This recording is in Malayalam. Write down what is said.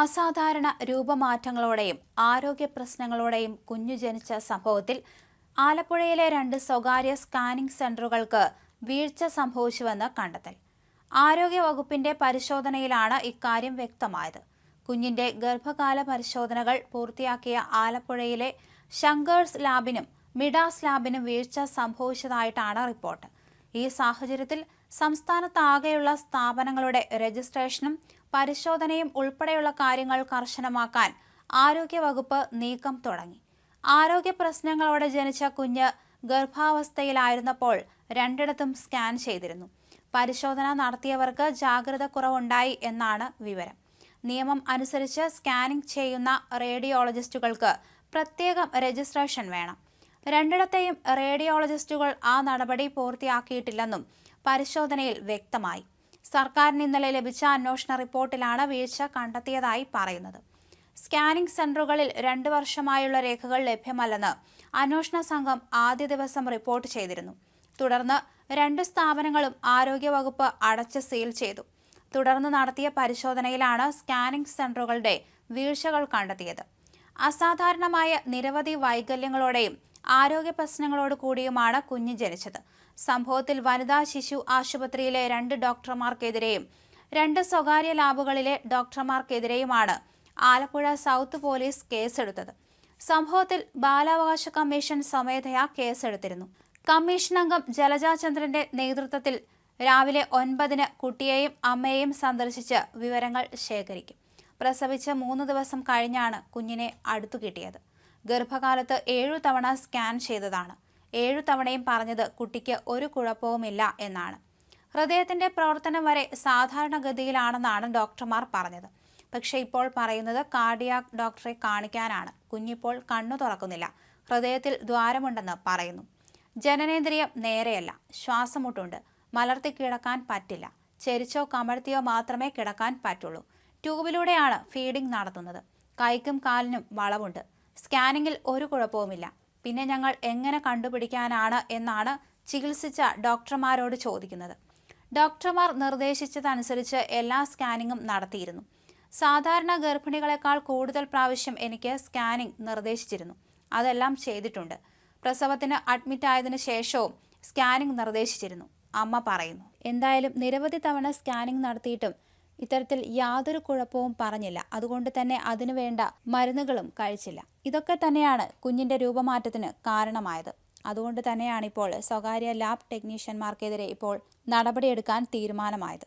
അസാധാരണ രൂപമാറ്റങ്ങളോടെയും ആരോഗ്യ പ്രശ്നങ്ങളോടെയും കുഞ്ഞു ജനിച്ച സംഭവത്തിൽ ആലപ്പുഴയിലെ രണ്ട് സ്വകാര്യ സ്കാനിംഗ് സെന്ററുകൾക്ക് വീഴ്ച സംഭവിച്ചുവെന്ന് കണ്ടെത്തൽ. ആരോഗ്യ വകുപ്പിന്റെ പരിശോധനയിലാണ് ഇക്കാര്യം വ്യക്തമായത്. കുഞ്ഞിന്റെ ഗർഭകാല പരിശോധനകൾ പൂർത്തിയാക്കിയ ആലപ്പുഴയിലെ ശങ്കേഴ്സ് ലാബിനും മിഡാസ് ലാബിനും വീഴ്ച സംഭവിച്ചതായിട്ടാണ് റിപ്പോർട്ട്. ഈ സാഹചര്യത്തിൽ സംസ്ഥാനത്താകെയുള്ള സ്ഥാപനങ്ങളുടെ രജിസ്ട്രേഷനും പരിശോധനയും ഉൾപ്പെടെയുള്ള കാര്യങ്ങൾ കർശനമാക്കാൻ ആരോഗ്യവകുപ്പ് നീക്കം തുടങ്ങി. ആരോഗ്യ പ്രശ്നങ്ങളോടെ ജനിച്ച കുഞ്ഞ് ഗർഭാവസ്ഥയിലായിരുന്നപ്പോൾ രണ്ടിടത്തും സ്കാൻ ചെയ്തിരുന്നു. പരിശോധന നടത്തിയവർക്ക് ജാഗ്രത കുറവുണ്ടായി എന്നാണ് വിവരം. നിയമം അനുസരിച്ച് സ്കാനിംഗ് ചെയ്യുന്ന റേഡിയോളജിസ്റ്റുകൾക്ക് പ്രത്യേകം രജിസ്ട്രേഷൻ വേണം. രണ്ടിടത്തെയും റേഡിയോളജിസ്റ്റുകൾ ആ നടപടി പൂർത്തിയാക്കിയിട്ടില്ലെന്നും പരിശോധനയിൽ വ്യക്തമായി. സർക്കാരിന് ഇന്നലെ ലഭിച്ച അന്വേഷണ റിപ്പോർട്ടിലാണ് വീഴ്ച കണ്ടെത്തിയതായി പറയുന്നത്. സ്കാനിംഗ് സെന്ററുകളിൽ രണ്ട് വർഷമായുള്ള രേഖകൾ ലഭ്യമല്ലെന്ന് അന്വേഷണ സംഘം ആദ്യ ദിവസം റിപ്പോർട്ട് ചെയ്തിരുന്നു. തുടർന്ന് രണ്ട് സ്ഥാപനങ്ങളും ആരോഗ്യവകുപ്പ് അടച്ച് സീൽ ചെയ്തു. തുടർന്ന് നടത്തിയ പരിശോധനയിലാണ് സ്കാനിംഗ് സെന്ററുകളുടെ വീഴ്ചകൾ കണ്ടെത്തിയത്. അസാധാരണമായ നിരവധി വൈകല്യങ്ങളോടെയും ആരോഗ്യ പ്രശ്നങ്ങളോട് കൂടിയുമാണ് കുഞ്ഞ് ജനിച്ചത്. സംഭവത്തിൽ വനിതാ ശിശു ആശുപത്രിയിലെ രണ്ട് ഡോക്ടർമാർക്കെതിരെയും രണ്ട് സ്വകാര്യ ലാബുകളിലെ ഡോക്ടർമാർക്കെതിരെയുമാണ് ആലപ്പുഴ സൗത്ത് പോലീസ് കേസെടുത്തത്. സംഭവത്തിൽ ബാലാവകാശ കമ്മീഷൻ സ്വമേധയാ കേസെടുത്തിരുന്നു. കമ്മീഷൻ അംഗം ജലജാചന്ദ്രന്റെ നേതൃത്വത്തിൽ രാവിലെ ഒൻപതിന് കുട്ടിയെയും അമ്മയെയും സന്ദർശിച്ച് വിവരങ്ങൾ ശേഖരിക്കും. പ്രസവിച്ച് മൂന്ന് ദിവസം കഴിഞ്ഞാണ് കുഞ്ഞിനെ അടുത്തു കിട്ടിയത് ഗർഭകാലത്ത് ഏഴു തവണ സ്കാൻ ചെയ്തതാണ്. ഏഴു തവണയും പറഞ്ഞത് കുട്ടിക്ക് ഒരു കുഴപ്പവുമില്ല എന്നാണ്. ഹൃദയത്തിന്റെ പ്രവർത്തനം വരെ സാധാരണഗതിയിലാണെന്നാണ് ഡോക്ടർമാർ പറഞ്ഞത്. പക്ഷെ ഇപ്പോൾ പറയുന്നത് കാർഡിയാക് ഡോക്ടറെ കാണിക്കാനാണ്. കുഞ്ഞിപ്പോൾ കണ്ണു തുറക്കുന്നില്ല. ഹൃദയത്തിൽ ദ്വാരമുണ്ടെന്ന് പറയുന്നു. ജനനേന്ദ്രിയം നേരെയല്ല. ശ്വാസമുട്ടുണ്ട്. മലർത്തി കിടക്കാൻ പറ്റില്ല. ചെരിച്ചോ കമഴ്ത്തിയോ മാത്രമേ കിടക്കാൻ പറ്റുള്ളൂ. ട്യൂബിലൂടെയാണ് ഫീഡിംഗ് നടത്തുന്നത്. കൈക്കും കാലിനും വളവുണ്ട്. സ്കാനിങ്ങിൽ ഒരു കുഴപ്പവുമില്ല. പിന്നെ ഞങ്ങൾ എങ്ങനെ കണ്ടുപിടിക്കാനാണ് എന്നാണ് ചികിത്സിച്ച ഡോക്ടർമാരോട് ചോദിക്കുന്നത്. ഡോക്ടർമാർ നിർദ്ദേശിച്ചതനുസരിച്ച് എല്ലാ സ്കാനിങ്ങും നടത്തിയിരുന്നു. സാധാരണ ഗർഭിണികളെക്കാൾ കൂടുതൽ പ്രാവശ്യം എനിക്ക് സ്കാനിംഗ് നിർദ്ദേശിച്ചിരുന്നു. അതെല്ലാം ചെയ്തിട്ടുണ്ട്. പ്രസവത്തിന് അഡ്മിറ്റ് ആയതിനു ശേഷവും സ്കാനിംഗ് നിർദ്ദേശിച്ചിരുന്നു. അമ്മ പറയുന്നു. എന്തായാലും നിരവധി തവണ സ്കാനിംഗ് നടത്തിയിട്ടും ഇത്തരത്തിൽ യാതൊരു കുഴപ്പവും പറഞ്ഞില്ല. അതുകൊണ്ട് തന്നെ അതിനു വേണ്ട മരുന്നുകളും കഴിച്ചില്ല. ഇതൊക്കെ തന്നെയാണ് കുഞ്ഞിന്റെ രൂപമാറ്റത്തിന് കാരണമായത്. അതുകൊണ്ട് തന്നെയാണ് ഇപ്പോൾ സ്വകാര്യ ലാബ് ടെക്നീഷ്യന്മാർക്കെതിരെ ഇപ്പോൾ നടപടിയെടുക്കാൻ തീരുമാനമായത്.